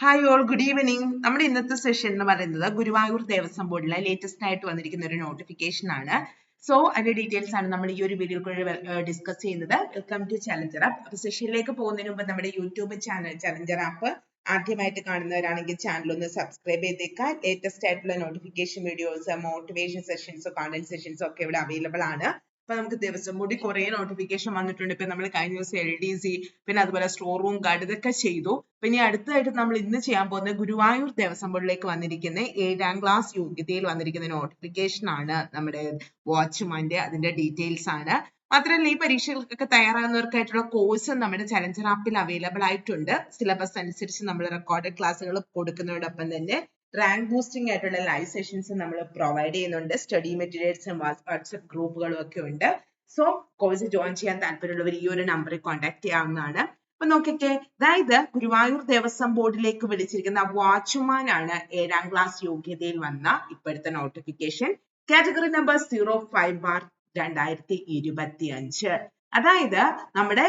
Hi all good evening നമ്മുടെ ഇന്നത്തെ session എന്ന് പറയുന്നത് ഗുരുവായൂർ ദേവസ്വം ബോർഡിലെ ലേറ്റസ്റ്റ് ആയിട്ട് വന്നിരിക്കുന്ന ഒരു നോട്ടിഫിക്കേഷൻ ആണ്. സോ അതിന്റെ ഡീറ്റെയിൽസ് ആണ് നമ്മൾ ഈ ഒരു വീഡിയോ കൂടെ ഡിസ്കസ് ചെയ്യുന്നത്. വെൽക്കം ടു ചലഞ്ചർ ആപ്പ് അപ്പൊ സെഷനിലേക്ക് പോകുന്നതിന് മുമ്പ് നമ്മുടെ യൂട്യൂബ് ചാനൽ ചലഞ്ചർ ആപ്പ് ആദ്യമായിട്ട് കാണുന്നവരാണെങ്കിൽ ചാനൽ ഒന്ന് സബ്സ്ക്രൈബ് ചെയ്തേക്കാൻ ലേറ്റസ്റ്റ് ആയിട്ടുള്ള notification videos motivation sessions content sessions ഒക്കെ ഇവിടെ അവൈലബിൾ ആണ്. അപ്പൊ നമുക്ക് ദിവസം കൂടി കുറെ നോട്ടിഫിക്കേഷൻ വന്നിട്ടുണ്ട്. ഇപ്പൊ നമ്മൾ കഴിഞ്ഞ ദിവസം എൽ ഡി സി പിന്നെ അതുപോലെ സ്റ്റോർ റൂം ഗാർഡ് ഇതൊക്കെ ചെയ്തു. പിന്നെ അടുത്തതായിട്ട് നമ്മൾ ഇന്ന് ചെയ്യാൻ പോകുന്ന ഗുരുവായൂർ ദേവസ്വം ബോർഡിലേക്ക് വന്നിരിക്കുന്ന ഏഴാം ക്ലാസ് യോഗ്യതയിൽ വന്നിരിക്കുന്ന നോട്ടിഫിക്കേഷൻ ആണ് നമ്മുടെ വാച്ച്മാന്റെ അതിന്റെ ഡീറ്റെയിൽസ് ആണ്. മാത്രമല്ല ഈ പരീക്ഷകൾക്കൊക്കെ തയ്യാറാകുന്നവർക്കായിട്ടുള്ള കോഴ്സ് നമ്മുടെ ചലഞ്ചർ ആപ്പിൽ അവൈലബിൾ ആയിട്ടുണ്ട്. സിലബസ് അനുസരിച്ച് നമ്മൾ റെക്കോർഡഡ് ക്ലാസ്സുകൾ കൊടുക്കുന്നതോടൊപ്പം തന്നെ റാങ്ക് ബൂസ്റ്റിംഗ് ആയിട്ടുള്ള ലൈവ് സെഷൻസ് നമ്മൾ പ്രൊവൈഡ് ചെയ്യുന്നുണ്ട്. സ്റ്റഡി മെറ്റീരിയൽസും വാട്സ്ആപ്പ് ഗ്രൂപ്പുകളും ഒക്കെ ഉണ്ട്. സോ കോഴ്സ് ജോയിൻ ചെയ്യാൻ താല്പര്യമുള്ളവർ ഈ ഒരു നമ്പറിൽ കോൺടാക്ട് ചെയ്യാവുന്നതാണ്. അപ്പൊ നോക്കിക്കേ അതായത് ഗുരുവായൂർ ദേവസ്വം ബോർഡിലേക്ക് വിളിച്ചിരിക്കുന്ന വാച്ച്മാൻ ആണ് ഏഴാം ക്ലാസ് യോഗ്യതയിൽ വന്ന ഇപ്പോഴത്തെ notification category number zero five bar രണ്ടായിരത്തി ഇരുപത്തി അഞ്ച് അതായത് നമ്മുടെ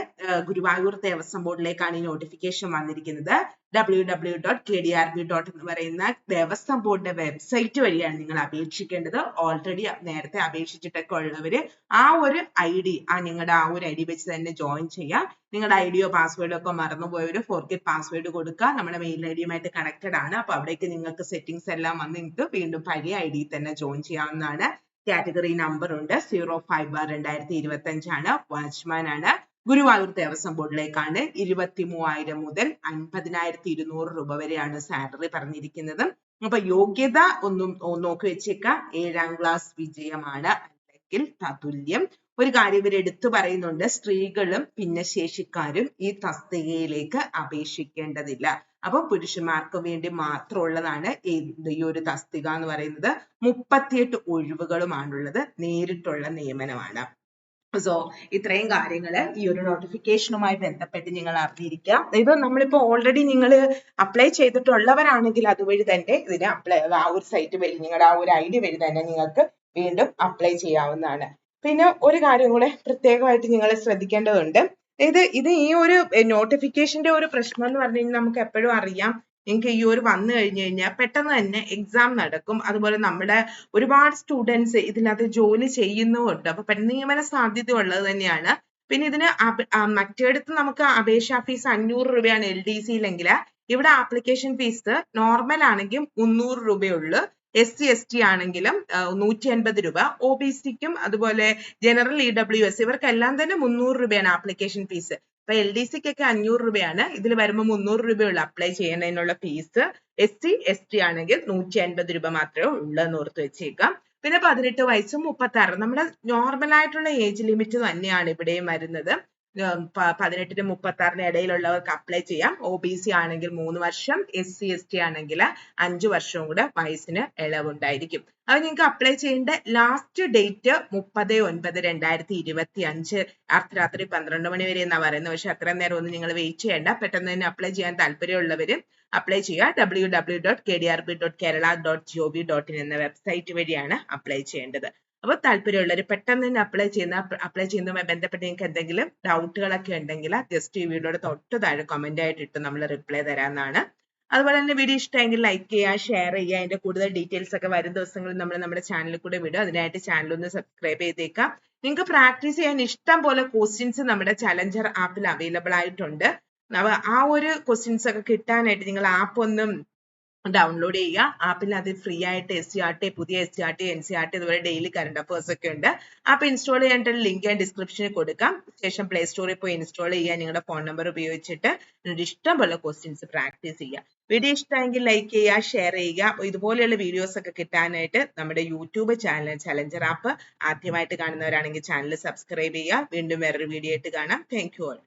ഗുരുവായൂർ ദേവസ്വം ബോർഡിലേക്കാണ് ഈ നോട്ടിഫിക്കേഷൻ വന്നിരിക്കുന്നത്. W W dot K D R B dot എന്ന് പറയുന്ന ദേവസ്വം ബോർഡിന്റെ വെബ്സൈറ്റ് വഴിയാണ് നിങ്ങൾ അപേക്ഷിക്കേണ്ടത്. ഓൾറെഡി നേരത്തെ അപേക്ഷിച്ചിട്ടൊക്കെ ഉള്ളവര് ആ ഒരു ഐ ഡി ആ നിങ്ങളുടെ ആ ഒരു ഐ ഡി വെച്ച് തന്നെ ജോയിൻ ചെയ്യാം നിങ്ങളുടെ ഐ ഡിയോ പാസ്വേഡോ ഒക്കെ മറന്നുപോയവര് ഫോർഗെറ്റ് പാസ്വേഡ് കൊടുക്കുക. നമ്മുടെ മെയിൽ ഐ ഡിയുമായിട്ട് കണക്റ്റഡ് ആണ്. അപ്പൊ അവിടേക്ക് നിങ്ങൾക്ക് സെറ്റിംഗ്സ് എല്ലാം വന്ന് നിങ്ങൾക്ക് വീണ്ടും പഴയ ഐ ഡി തന്നെ ജോയിൻ ചെയ്യാവുന്നതാണ്. കാറ്റഗറി നമ്പർ ഉണ്ട്. സീറോ ഫൈവ് ബാർ രണ്ടായിരത്തി ഇരുപത്തി അഞ്ചാണ് വാച്ച്മാൻ ആണ്. ഗുരുവായൂർ ദേവസ്വം ബോർഡിലേക്കാണ്. ഇരുപത്തി മൂവായിരം മുതൽ അൻപതിനായിരത്തി ഇരുന്നൂറ് രൂപ വരെയാണ് സാലറി പറഞ്ഞിരിക്കുന്നത്. അപ്പൊ യോഗ്യത ഒന്നും നോക്കി വെച്ചേക്കാം. ഏഴാം ക്ലാസ് വിജയമാണ്. അല്ലെങ്കിൽ തതുല്യം. ഒരു കാര്യം ഇവർ എടുത്തു പറയുന്നുണ്ട്. സ്ത്രീകളും ഭിന്നശേഷിക്കാരും ഈ തസ്തികയിലേക്ക് അപേക്ഷിക്കേണ്ടതില്ല. അപ്പൊ പുരുഷന്മാർക്ക് വേണ്ടി മാത്രമുള്ളതാണ് ഈ ഒരു തസ്തിക എന്ന് പറയുന്നത്. മുപ്പത്തിയെട്ട് ഒഴിവുകളുമാണുള്ളത്. നേരിട്ടുള്ള നിയമനമാണ്. സോ ഇത്രയും കാര്യങ്ങൾ ഈ ഒരു നോട്ടിഫിക്കേഷനുമായി ബന്ധപ്പെട്ട് നിങ്ങൾ അറിഞ്ഞിരിക്കുക ഇത് നമ്മളിപ്പോ ഓൾറെഡി നിങ്ങൾ അപ്ലൈ ചെയ്തിട്ടുള്ളവരാണെങ്കിൽ അതുവഴി തന്നെ ഇതിന് അപ്ലൈ ആ ഒരു സൈറ്റ് വഴി നിങ്ങളുടെ ആ ഒരു ഐ ഡി വഴി തന്നെ നിങ്ങൾക്ക് വീണ്ടും അപ്ലൈ ചെയ്യാവുന്നതാണ്. പിന്നെ ഒരു കാര്യം കൂടെ പ്രത്യേകമായിട്ട് നിങ്ങൾ ശ്രദ്ധിക്കേണ്ടതുണ്ട്. ഇത് ഇത് ഈ ഒരു നോട്ടിഫിക്കേഷന്റെ ഒരു പ്രശ്നം എന്ന് പറഞ്ഞു കഴിഞ്ഞാൽ നമുക്ക് എപ്പോഴും അറിയാം. നിങ്ങൾക്ക് ഈ ഒരു വന്നു കഴിഞ്ഞു കഴിഞ്ഞാൽ പെട്ടെന്ന് തന്നെ എക്സാം നടക്കും. അതുപോലെ നമ്മുടെ ഒരുപാട് സ്റ്റുഡൻസ് ഇതിനകത്ത് ജോലി ചെയ്യുന്നുമുണ്ട് അപ്പൊ നിയമന സാധ്യത ഉള്ളത് തന്നെയാണ്. പിന്നെ ഇതിന് മറ്റേടത്ത് നമുക്ക് അപേക്ഷാ ഫീസ് അഞ്ഞൂറ് രൂപയാണ് എൽ ഡി സിയിലെങ്കിൽ ഇവിടെ ആപ്ലിക്കേഷൻ ഫീസ് നോർമൽ ആണെങ്കിൽ മുന്നൂറ് രൂപയുള്ളൂ എസ് സി എസ് ടി ആണെങ്കിലും നൂറ്റി അൻപത് രൂപ. ഒ ബി സിക്കും അതുപോലെ ജനറൽ ഇ ഡബ്ല്യു എസ് ഇവർക്കെല്ലാം തന്നെ മുന്നൂറ് രൂപയാണ് ആപ്ലിക്കേഷൻ ഫീസ് അപ്പൊ എൽ ഡി സിക്കൊക്കെ അഞ്ഞൂറ് രൂപയാണ്. ഇതിൽ വരുമ്പോൾ മുന്നൂറ് രൂപയുള്ള അപ്ലൈ ചെയ്യുന്നതിനുള്ള fee S C S T ആണെങ്കിൽ നൂറ്റി അൻപത് രൂപ മാത്രമേ ഉള്ളൂ എന്ന് ഓർത്ത് വെച്ചേക്കാം. പിന്നെ പതിനെട്ട് വയസ്സും മുപ്പത്തി ആറ് നമ്മുടെ നോർമൽ ആയിട്ടുള്ള ഏജ് ലിമിറ്റ് തന്നെയാണ് ഇവിടെയും വരുന്നത്. പതിനെട്ടിനും മുപ്പത്തി ആറിന് ഇടയിലുള്ളവർക്ക് അപ്ലൈ ചെയ്യാം. ഒ ബി സി ആണെങ്കിൽ മൂന്ന് വർഷം എസ് സി എസ് ടി ആണെങ്കിൽ അഞ്ചു വർഷവും കൂടെ വയസ്സിന് ഇളവുണ്ടായിരിക്കും. അത് നിങ്ങൾക്ക് അപ്ലൈ ചെയ്യേണ്ട ലാസ്റ്റ് ഡേറ്റ് മുപ്പത് ഒൻപത് രണ്ടായിരത്തി ഇരുപത്തി അഞ്ച് അർദ്ധരാത്രി പന്ത്രണ്ട് മണി വരെ എന്നാ പറയുന്നത്. പക്ഷെ അത്രയും നേരം ഒന്നും നിങ്ങൾ വെയിറ്റ് ചെയ്യേണ്ട. പെട്ടെന്ന് തന്നെ അപ്ലൈ ചെയ്യാൻ താല്പര്യമുള്ളവര് അപ്ലൈ ചെയ്യുക. W W dot K D R B dot Kerala dot G O V dot in എന്ന വെബ്സൈറ്റ് വഴിയാണ് അപ്ലൈ ചെയ്യേണ്ടത്. അപ്പോൾ താല്പര്യമുള്ളവർ പെട്ടെന്ന് തന്നെ അപ്ലൈ ചെയ്യുന്ന അപ്ലൈ ചെയ്യുന്നതുമായി ബന്ധപ്പെട്ട് നിങ്ങൾക്ക് എന്തെങ്കിലും ഡൗട്ടുകളൊക്കെ ഉണ്ടെങ്കിൽ ജസ്റ്റ് ഈ വീഡിയോയുടെ തൊട്ട് താഴെ കമന്റ് ആയിട്ട് ഇട്ട് നമ്മൾ റിപ്ലൈ തരാമെന്നാണ് അതുപോലെ തന്നെ വീഡിയോ ഇഷ്ടമെങ്കിൽ ലൈക്ക് ചെയ്യുക ഷെയർ ചെയ്യുക അതിന്റെ കൂടുതൽ ഡീറ്റെയിൽസ് ഒക്കെ വരും ദിവസങ്ങളിൽ നമ്മൾ നമ്മുടെ ചാനലിൽ കൂടെ വിടും അതിനായിട്ട് ചാനൽ ഒന്ന് സബ്സ്ക്രൈബ് ചെയ്തേക്കാം. നിങ്ങൾക്ക് പ്രാക്ടീസ് ചെയ്യാൻ ഇഷ്ടം പോലെ ക്വസ്റ്റ്യൻസ് നമ്മുടെ ചലഞ്ചർ ആപ്പിൽ അവൈലബിൾ ആയിട്ടുണ്ട്. ആ ഒരു ക്വസ്റ്റ്യൻസ് ഒക്കെ കിട്ടാനായിട്ട് നിങ്ങൾ ആപ്പ് ഒന്നും ഡൗൺലോഡ് ചെയ്യുക. ആപ്പിൽ അത് ഫ്രീ ആയിട്ട് എസ് സി ആർ ടി പുതിയ S C R T N C R T അതുപോലെ ഡെയിലി കറണ്ട് അഫേഴ്സ് ഒക്കെ ഉണ്ട്. ആപ്പ് ഇൻസ്റ്റാൾ ചെയ്യാനായിട്ട് ലിങ്ക് ഞാൻ ഡിസ്ക്രിപ്ഷനിൽ കൊടുക്കാം. ശേഷം പ്ലേ സ്റ്റോറിൽ പോയി ഇൻസ്റ്റാൾ ചെയ്യുക. നിങ്ങളുടെ ഫോൺ നമ്പർ ഉപയോഗിച്ചിട്ട് നിങ്ങളുടെ ഇഷ്ടം പോലെ ക്വസ്റ്റ്യൻസ് പ്രാക്ടീസ് ചെയ്യുക വീഡിയോ ഇഷ്ടമെങ്കിൽ ലൈക്ക് ചെയ്യുക ഷെയർ ചെയ്യുക. അപ്പോൾ ഇതുപോലെയുള്ള വീഡിയോസ് ഒക്കെ കിട്ടാനായിട്ട് നമ്മുടെ യൂട്യൂബ് ചാനൽ ചലഞ്ചർ ആപ്പ് ആദ്യമായിട്ട് കാണുന്നവരാണെങ്കിൽ ചാനൽ സബ്സ്ക്രൈബ് ചെയ്യുക. വീണ്ടും വേറൊരു വീഡിയോ ആയിട്ട് കാണാം. Thank you all